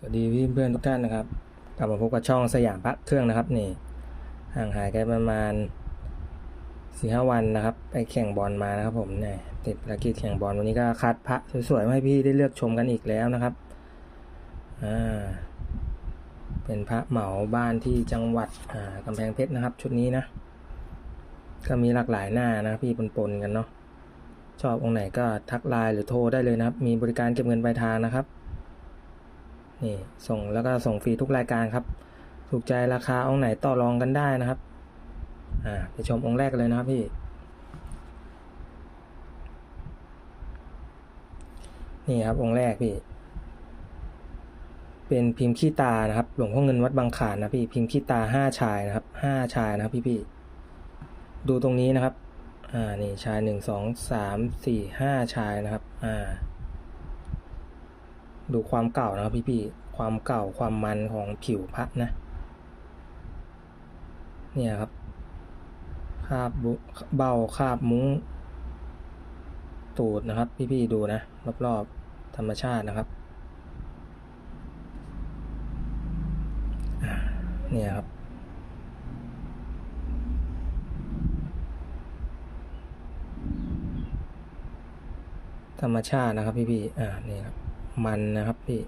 สวัสดีพี่เพื่อนทุกท่านนะครับ กลับมาพบกับช่องสยามพระเครื่องนะครับนี่ห่างหายกันประมาณสี่ห้าวันนะครับ ไปแข่งบอลมานะครับ ผมเนี่ยติดภารกิจแข่งบอลวันนี้ก็คัดพระสวยๆมาให้พี่ได้เลือกชมกันอีกแล้วนะครับอ่าเป็นพระเหมาบ้านที่จังหวัดอ่ากำแพงเพชรนะครับ ชุดนี้นะ ก็มีหลากหลายหน้านะพี่ปนๆกันเนาะชอบองค์ไหนก็ทักไลน์หรือโทรได้เลยนะครับ มีบริการเก็บเงินปลายทางนะครับ นี่ส่งแล้วก็ส่งฟรีทุกรายการครับ ถูกใจราคาองค์ไหนต่อรองกันได้นะครับ อ่าไปชมองค์แรกเลยนะครับพี่ นี่ครับองค์แรกพี่ เป็นพิมพ์ขี้ตานะครับ หลวงพ่อเงินวัดบางขานนะพี่ พิมพ์ขี้ตาห้าชายนะครับห้าชายนะครับพี่พี่ดูตรงนี้นะครับ อ่า นี่ชายหนึ่งสองสามสี่ห้าชายนะครับ อ่า ดูความเก่านะครับพี่ๆความเก่าความมันของผิวพระนะ เนี่ยครับคาบเบาคาบมุ้งตูดนะครับ พี่ๆดูนะ รอบๆธรรมชาตินะครับเนี่ยครับ ธรรมชาตินะครับพี่ๆอ่านี่ครับ มันนะครับ พี่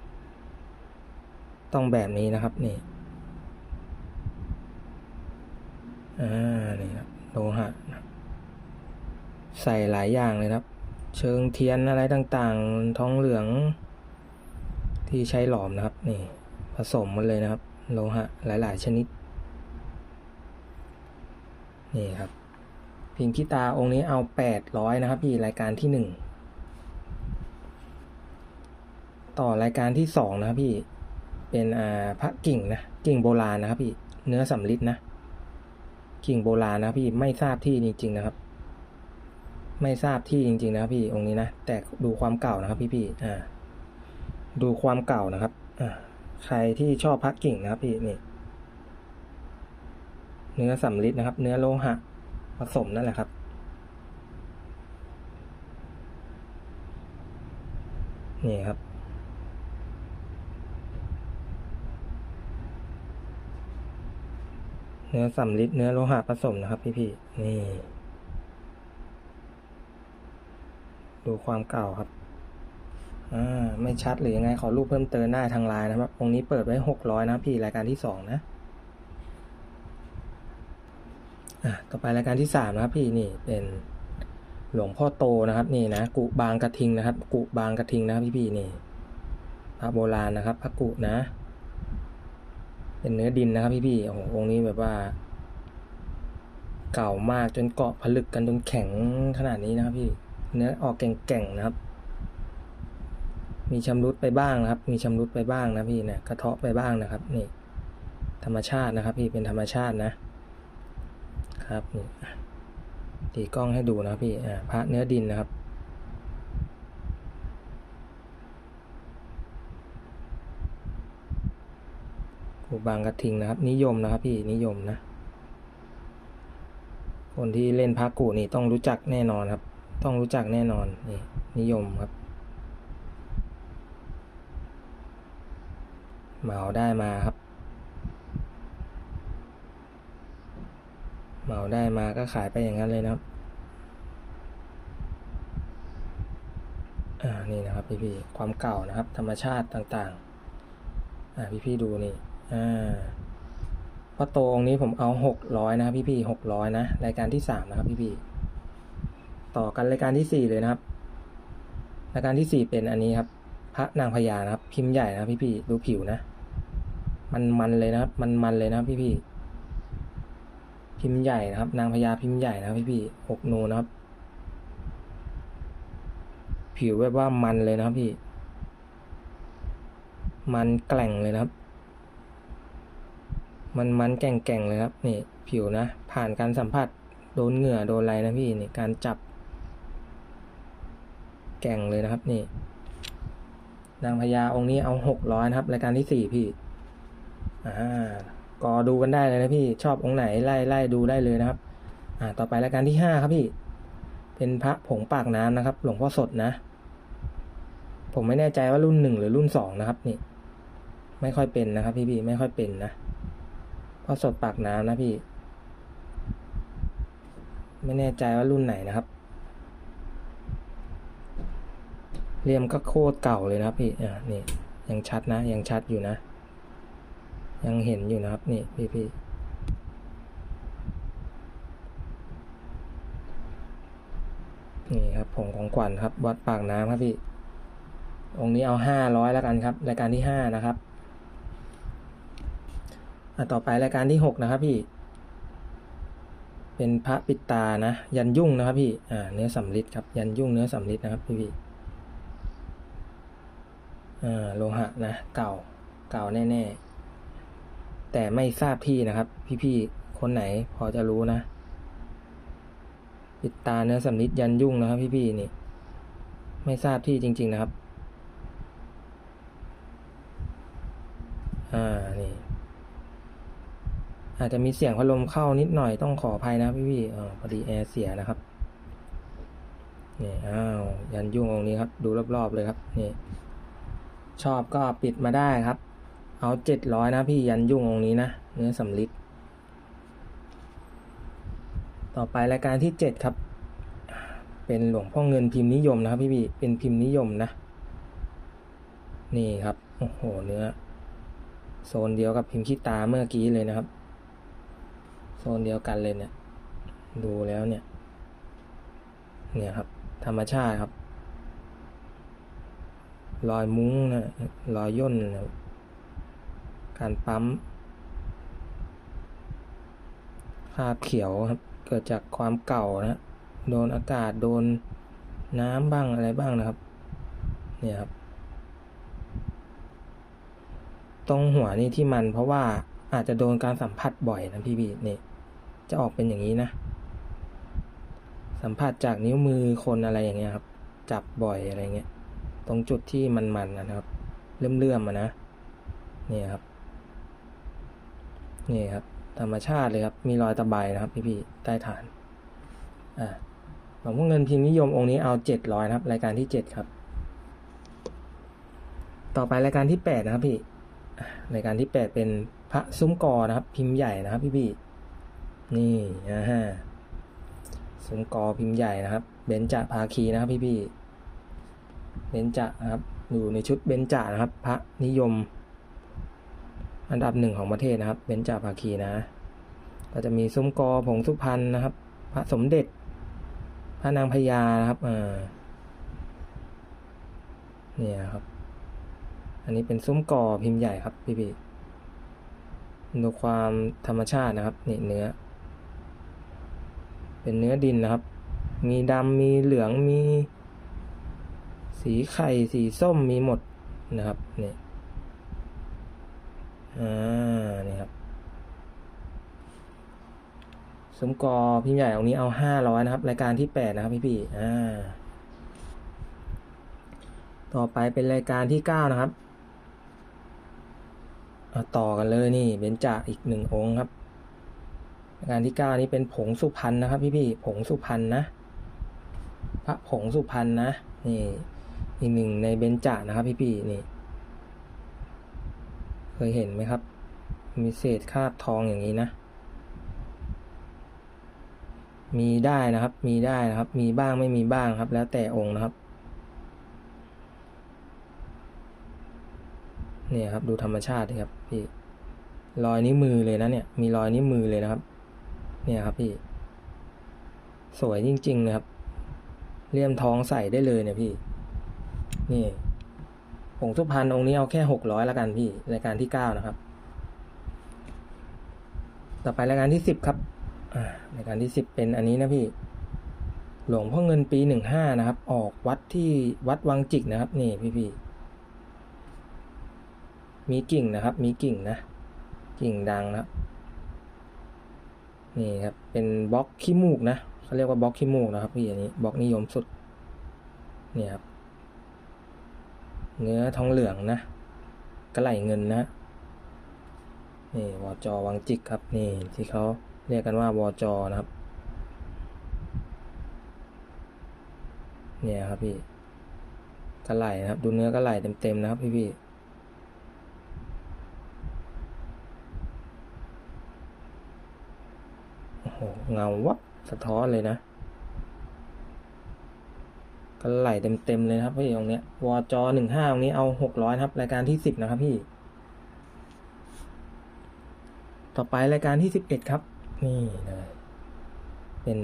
ต้องแบบนี้นะครับ นี่ อ่า นี่ครับโลหะใส่หลายอย่างเลยครับ เชิงเทียนอะไรต่างๆ ท้องเหลือง ที่ใช้หลอมนะครับ นี่ ผสมกันเลยนะครับ โลหะ หลาย ๆ ชนิด นี่ครับพิงค์ขี้ตาองค์นี้เอา 800 นะครับพี่รายการที่ 1 ต่อรายการที่สองนะครับพี่ เป็นอ่าพระกิ่งนะกิ่งโบราณนะครับพี่ เนื้อสำลิดนะ กิ่งโบราณนะพี่ไม่ทราบที่จริง ๆ นะครับ ไม่ทราบที่จริง ๆ นะพี่องค์นี้นะแต่ดูความเก่านะครับ พี่พี่ๆอ่า ดูความเก่านะครับอ่าใครที่ชอบพระกิ่งนะครับพี่นี่ เนื้อสำลิดนะครับ เนื้อโลหะผสมนั่นแหละครับนี่ครับ เนื้อสำลิดเนื้อโลหะผสมนะครับพี่ๆนี่ ดูความเก่าครับอ่าไม่ชัดหรือยังไงขอรูปเพิ่มเติมได้ทางไลน์นะครับองค์นี้เปิดไว้หกร้อยนะพี่รายการที่สองนะอะต่อไปรายการที่สามนะครับพี่นี่เป็นหลวงพ่อโตนะครับ นี่นะกุบางกระทิงนะครับ กุบางกระทิงนะครับพี่ๆนี่พระโบราณนะครับพระกุนะ เป็นเนื้อดินนะครับพี่ๆโอ้โหองค์นี้แบบว่า เก่ามากจนเกาะผลึกกันจนแข็งขนาดนี้นะครับ พี่ เนื้อออกแก่งๆนะครับ มีชำรุดไปบ้างนะครับ มีชำรุดไปบ้างนะพี่เนี่ยกระเทาะไปบ้างนะครับ นี่ ธรรมชาตินะครับ พี่เป็นธรรมชาตินะ ครับนี่ตีกล้องให้ดูนะพี่อ่าพระเนื้อดินนะครับ บางกระทิงนะครับ นิยมนะครับพี่นิยมนะ คนที่เล่นพากูนี่ต้องรู้จักแน่นอนครับ ต้องรู้จักแน่นอนนี่นิยมครับเหมาได้มาครับ เหมาได้มาก็ขายไปอย่างนั้นเลยนะครับอ่านี่นะครับพี่ๆความเก่านะครับ ธรรมชาติต่างๆ อ่าพี่ๆดูนี่ อ่าพ่อโตองค์นี้ผมเอาหกร้อยนะครับพี่ๆหกร้อยนะรายการที่สามนะครับพี่ๆต่อกันรายการที่สี่เลยนะครับ รายการที่สี่เป็นอันนี้ครับ พระนางพญานะครับ พิมพ์ใหญ่นะครับพี่ดูผิวนะ มันมันเลยนะครับ มันมันเลยนะครับพี่พิมพ์ใหญ่นะครับ นางพญาพิมพ์ใหญ่นะครับพี่หกนูนะครับ ผิวแบบว่ามันเลยนะครับพี่ มันแกล่งเลยนะครับ มันมันแก่งแก่งๆเลยครับนี่ผิวนะ ผ่านการสัมผัสโดนเหงื่อโดนอะไรนะพี่นี่การจับ แก่งเลยนะครับนี่ นางพญาองค์นี้เอาหกร้อยนะครับรายการที่สี่พี่อ่าก็ดูกันได้เลยนะพี่ชอบองค์ไหนไล่ไล่ดูได้เลยนะครับ อ่า ต่อไปรายการที่ห้าครับพี่ เป็นพระผงปากน้ำนะครับ หลวงพ่อสดนะ ผมไม่แน่ใจว่ารุ่นหนึ่งหรือรุ่นสองนะครับ นี่ ไม่ค่อยเป็นนะครับ พี่พี่ไม่ค่อยเป็นนะ เพราสดปากน้ำนะพี่ ไม่แน่ใจว่ารุ่นไหนนะครับเหลี่ยมก็โคตรเก่าเลยนะพี่อ่านี่ยังชัดนะ ยังชัดอยู่นะ ยังเห็นอยู่นะครับ นี่พี่พี่นี่ครับผงของขวัญครับ วัดปากน้ำครับพี่ องค์นี้เอาห้าร้อยแล้วกันครับ รายการที่ห้านะครับ ต่อไปรายการที่หกนะครับพี่ เป็นพระปิตานะ ยันยุ่งนะครับพี่อ่าเนื้อสำริดครับ ยันยุ่งเนื้อสำริดนะครับพี่พี่อ่าโลหะนะ เก่าเก่าแน่ๆ แต่ไม่ทราบที่นะครับ พี่ๆคนไหนพอจะรู้นะ ปิตาเนื้อสำริดยันยุ่งนะครับ พี่ๆนี่ ไม่ทราบที่จริง ๆนะครับ อ่านี่ อาจจะมีเสียงพัดลมเข้านิดหน่อยต้องขออภัยนะพี่พี่อพอดีแอร์เสียนะครับนี่อ้าวยันยุ่งองนี้ครับ ดูรอบๆเลยครับนี่ชอบก็ปิดมาได้ครับ เอาเจ็ดร้อยนะพี่ยันยุ่งองนี้นะเนื้อสำลิดต่อไปรายการที่เจ็ดครับ เป็นหลวงพ่อเงินพิมพ์นิยมนะครับ พี่พี่เป็นพิมพ์นิยมนะ นี่ครับโอ้โหเนื้อโซนเดียวกับพิมพ์ขี้ตาเมื่อกี้เลยนะครับ โซนเดียวกันเลยเนี่ย ดูแล้วเนี่ย เนี่ยครับ ธรรมชาติครับ รอยมุ้งนะรอยย่นนะการปั๊มคราบเขียวครับ เกิดจากความเก่านะโดนอากาศโดนน้ำบ้างอะไรบ้างนะครับ เนี่ยครับ ตรงหัวนี่ที่มันเพราะว่าอาจจะโดนการสัมผัสบ่อยนะพี่บีนี่ จะออกเป็นอย่างนี้นะ สัมผัสจากนิ้วมือคนอะไรอย่างเงี้ยครับ จับบ่อยอะไรเงี้ย ตรงจุดที่มันๆนะครับ เลื่อมๆมานะ นี่ครับ นี่ครับ ธรรมชาติเลยครับ มีรอยตะไบนะครับพี่ๆใต้ฐาน อ่าหลวงพ่อเงินพิมพ์นิยมองค์นี้เอาเจ็ดร้อยนะครับ รายการที่เจ็ดครับ ต่อไปรายการที่แปดนะครับพี่รายการที่แปดเป็นพระซุ้มกอนะครับ พิมพ์ใหญ่นะครับ พี่ๆ นี่นะฮะซุ้มกอพิมพ์ใหญ่นะครับ เบญจภาคีนะครับพี่ๆเบญจนะครับอยู่ในชุดเบญจนะครับ พระนิยม อันดับหนึ่งของประเทศนะครับ เบญจภาคีนะ ก็จะมีซุ้มกอผงสุพรรณนะครับ พระสมเด็จ พระนางพญานะครับอ่าเนี่ยครับ อันนี้เป็นซุ้มกอพิมพ์ใหญ่ครับพี่พี่ดูความธรรมชาตินะครับนี่เนื้อ เป็นเนื้อดินนะครับ มีดำมีเหลืองมี สีไข่สีส้มมีหมดนะครับนี่อ่านี่ครับสมกอพิมพ์ใหญ่องนี้เอาห้าร้อยนะครับ รายการที่แปดนะครับพี่พี่อ่า ต่อไปเป็นรายการที่เก้านะครับต่อกันเลยนี่เบญจาอีกหนึ่งองค์ครับ รายการที่เก้านี้เป็นผงสุพรรณนะครับพี่พี่ผงสุพรรณนะ พระผงสุพรรณนะนี่อีกหนึ่งในเบญจานะครับพี่พี่นี่ เคยเห็นไหมครับ มีเศษคาบทองอย่างนี้นะ มีได้นะครับ มีได้นะครับ มีบ้างไม่มีบ้างครับ แล้วแต่องค์นะครับเนี่ยครับดูธรรมชาติครับพี่รอยนิ้วมือเลยนะเนี่ย มีรอยนิ้วมือเลยนะครับ เนี่ยครับพี่ สวยจริงๆเลยครับ เลี่ยมทองใส่ได้เลยเนี่ยพี่ นี่ผงสุพรรณองค์นี้เอาแค่หกร้อยละกันพี่รายการที่เก้านะครับ ต่อไปรายการที่สิบครับรายการที่สิบเป็นอันนี้นะพี่ หลวงพ่อเงินปีหนึ่งห้านะครับ ออกวัดที่วัดวังจิกนะครับ นี่พี่พี่ๆมีกิ่งนะครับ มีกิ่งนะ กิ่งดังนะครับ นี่ครับ เป็นบล็อกขี้มูกนะเขาเรียกว่าบล็อกขี้มูกนะครับพี่อันนี้บล็อกนิยมสุดเนี่ยครับเนื้อทองเหลืองนะกระไหลเงินนะนี่วอจวังจิกครับนี่ที่เขาเรียกกันว่าวอจนะครับ เนี่ยครับพี่กระไหลนะครับ ดูเนื้อกระไหลเต็มๆนะครับพี่พี่ โห เงาวับสะท้อนเลยนะก็ไหลเต็มๆเลยครับพี่ตรงเนี้ยวอจหนึ่งห้าตรงนี้เอาหกร้อยครับ รายการที่สิบนะครับพี่ ต่อไปรายการที่สิบเอ็ดครับ นี่เลยเป็น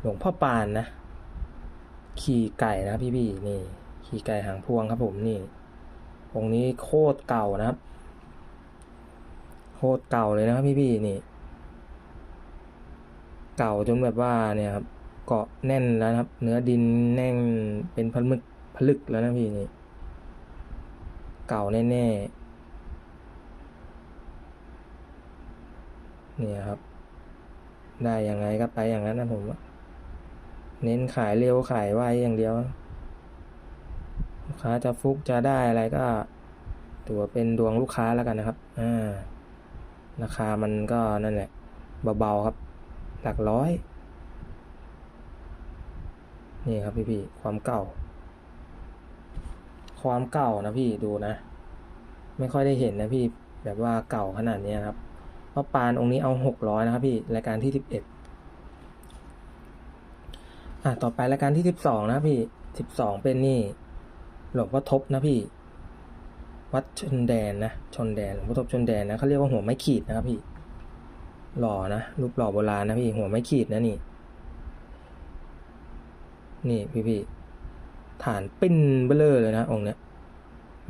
หลวงพ่อปานนะ ขี่ไก่นะพี่พี่นี่ ขี่ไก่หางพวงครับผมนี่องค์นี้โคตรเก่านะครับ โคตรเก่าเลยนะครับพี่พี่นี่ เก่าจนแบบว่าเนี่ยครับเกาะแน่นแล้วครับ เนื้อดินแน่นเป็นผลึกผลึกแล้วนะพี่นี่ เก่าแน่ๆเนี่ยครับ ได้ยังไงก็ไปอย่างนั้นนะผมเน้นขายเร็วขายไวอย่างเดียวลูกค้าจะฟุกจะได้อะไรก็ถือว่าเป็นดวงลูกค้าแล้วกันนะครับอ่าราคามันก็นั่นแหละเบาๆครับ หลักร้อย นี่ครับพี่พี่ความเก่า ความเก่านะพี่ดูนะ ไม่ค่อยได้เห็นนะพี่แบบว่าเก่าขนาดนี้ครับพราะปานองค์นี้เอาหกร้อยนะครับพี่รายการที่สิบเอ็ดอะต่อไปรายการที่สิบสองนะพี่สิบสองเป็นนี่หลวงพ่อทบนะพี่ วัดชนแดนนะชนแดนหลวงพ่อทบชนแดนนะเขาเรียกว่าหัวไม้ขีดนะครับพี่ หล่อนะรูปหล่อโบราณนะพี่หัวไม้ขีดนะนี่ นี่พี่พี่ๆฐานปิ้นเบลอเลยนะองค์เนี้ย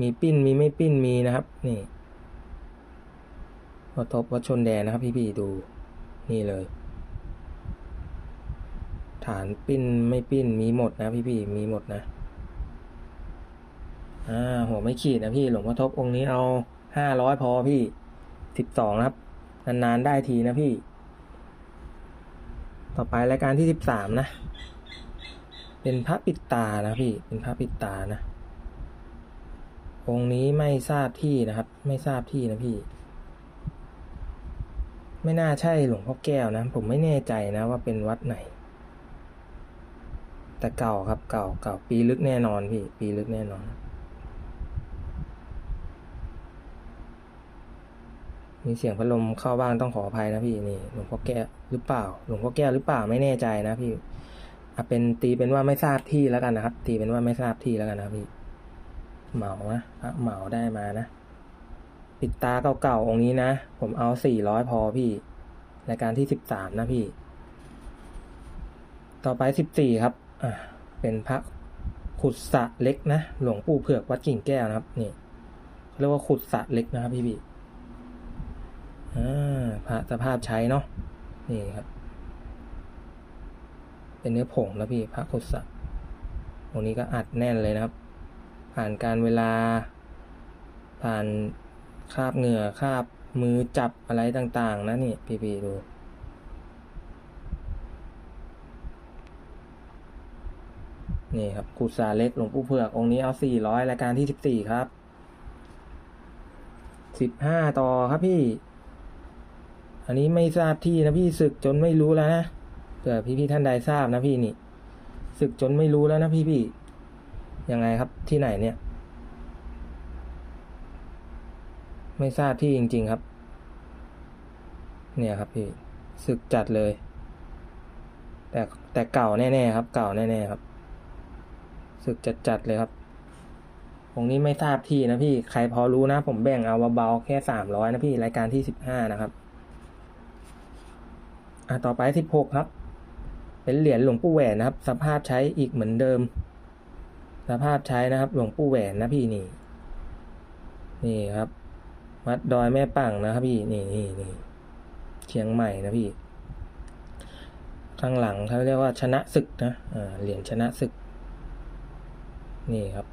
มีปิ้นมีไม่ปิ้นมีนะครับ นี่วัดทบวัดชนแดนนะครับ พี่พี่ๆดู นี่เลย ฐานปิ้นไม่ปิ้นมีหมดนะพี่พี่ๆมีหมดนะอ่าหัวไม่ขีดนะพี่หลวงพ่อทบองค์นี้เอาห้าร้อยพอพี่สิบสองนะครับ นานๆได้ทีนะพี่ ต่อไปรายการที่สิบสามนะ เป็นพระปิดตานะพี่ เป็นพระปิดตานะ องค์นี้ไม่ทราบที่นะครับ ไม่ทราบที่นะพี่ ไม่น่าใช่หลวงพ่อแก้วนะ ผมไม่แน่ใจนะว่าเป็นวัดไหน แต่เก่าครับ เก่า เก่าปีลึกแน่นอนพี่ ปีลึกแน่นอน มีเสียงพัดลมเข้าบ้างต้องขออภัยนะพี่นี่หลวงพ่อแก้วหรือเปล่า หลวงพ่อแก้วหรือเปล่าไม่แน่ใจนะพี่อาเป็นตีเป็นว่าไม่ทราบที่แล้วกันนะครับ ตีเป็นว่าไม่ทราบที่แล้วกันนะพี่เหมานะพระเหมาได้มานะปิดตาเก่าๆองค์นี้นะ ผมเอาสี่ร้อยพอพี่รายการที่สิบสามนะพี่ ต่อไปสิบสี่ครับ อ่าเป็นพระขุดสระเล็กนะ หลวงปู่เผือกวัดกิ่งแก้วนะครับ นี่เรียกว่าขุดสระเล็กนะครับพี่พี่ พระสภาพใช้เนาะนี่ครับ เป็นเนื้อผงแล้วพี่พระขุดสะตรงนี้ก็อัดแน่นเลยนะครับ ผ่านการเวลา ผ่านคาบเหงื่อคาบมือจับอะไรต่าง ๆ นะนี่พี่พี่ๆดูนี่ครับกุศาเล็กหลวงปู่เผือกองค์นี้เอาสี่ร้อยรายการที่สิบสี่ครับสิบห้าต่อครับพี่ อันนี้ไม่ทราบที่นะพี่ศึกจนไม่รู้แล้วนะเผื่อพี่พี่ๆท่านใดทราบนะพี่นี่ศึกจนไม่รู้แล้วนะพี่พี่ๆยังไงครับที่ไหนเนี่ย ไม่ทราบที่จริง ๆครับ เนี่ยครับพี่ศึกจัดเลย แต่แต่เก่าแน่ๆครับ เก่าแน่ๆครับศึกจัดๆเลยครับองนี้ไม่ทราบที่นะพี่ ใครพอรู้นะ ผมแบ่งเอาเบาๆแค่สามร้อยนะพี่ รายการที่สิบห้านะครับ อะต่อไปสิบหกครับ เป็นเหรียญหลวงปู่แหวนนะครับ สภาพใช้อีกเหมือนเดิม สภาพใช้นะครับ หลวงปู่แหวนนะพี่นี่ นี่ครับวัดดอยแม่ปังนะครับพี่นี่นี่นี่เชียงใหม่นะพี่ข้างหลังเขาเรียกว่าชนะศึกนะอ่าเหรียญชนะศึก นี่ครับ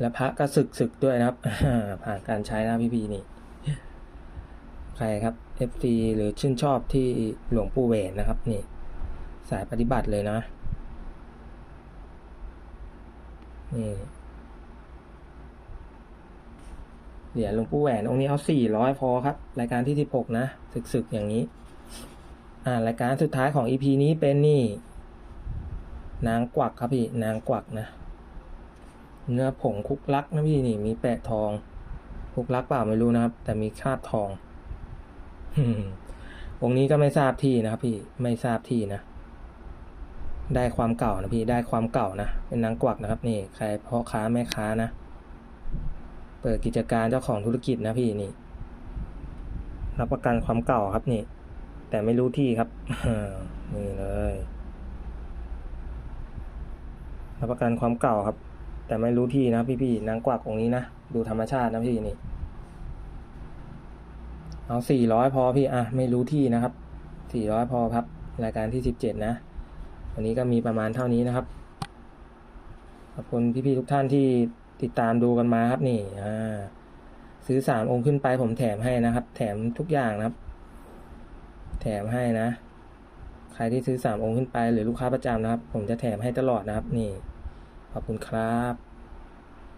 และพระก็ศึกศึกด้วยนะครับผ่านการใช้นะพี่พี่นี่ ใครครับ FT หรือชื่นชอบที่หลวงปู่แหวนนะครับ นี่ สายปฏิบัติเลยนะ นี่เหรียญหลวงปู่แหวนองค์นี้เอาสี่ร้อยพอครับ รายการที่สิบหกนะศึกๆอย่างนี้ อ่ารายการสุดท้ายของ EP นี้เป็นนี่ นางกวักครับพี่ นางกวักนะ เนื้อผงคุกลักนะพี่นี่มีแปะทอง คุกลักเปล่าไม่รู้นะครับ แต่มีคราบทอง องค์นี้ก็ไม่ทราบที่นะพี่ไม่ทราบที่นะได้ความเก่านะพี่ได้ความเก่านะเป็นนางกวักนะครับ นี่ ใครพ่อค้าแม่ค้านะเปิดกิจการเจ้าของธุรกิจนะพี่นี่รับประกันความเก่าครับนี่ แต่ไม่รู้ที่ครับนี่เลยรับประกันความเก่าครับ แต่ไม่รู้ที่นะพี่ๆนางกวักองนี้นะดูธรรมชาตินะพี่นี่ เอาสี่ร้อยพอพี่อะไม่รู้ที่นะครับสี่ร้อยพอครับ รายการที่สิบเจ็ดนะ วันนี้ก็มีประมาณเท่านี้นะครับขอบคุณพี่ๆทุกท่านที่ติดตามดูกันมาครับนี่อ่าซื้อสามองค์ขึ้นไปผมแถมให้นะครับ แถมทุกอย่างนะครับ แถมให้นะ ใครที่ซื้อสามองค์ขึ้นไปหรือลูกค้าประจำนะครับ ผมจะแถมให้ตลอดนะครับ นี่ ขอบคุณครับ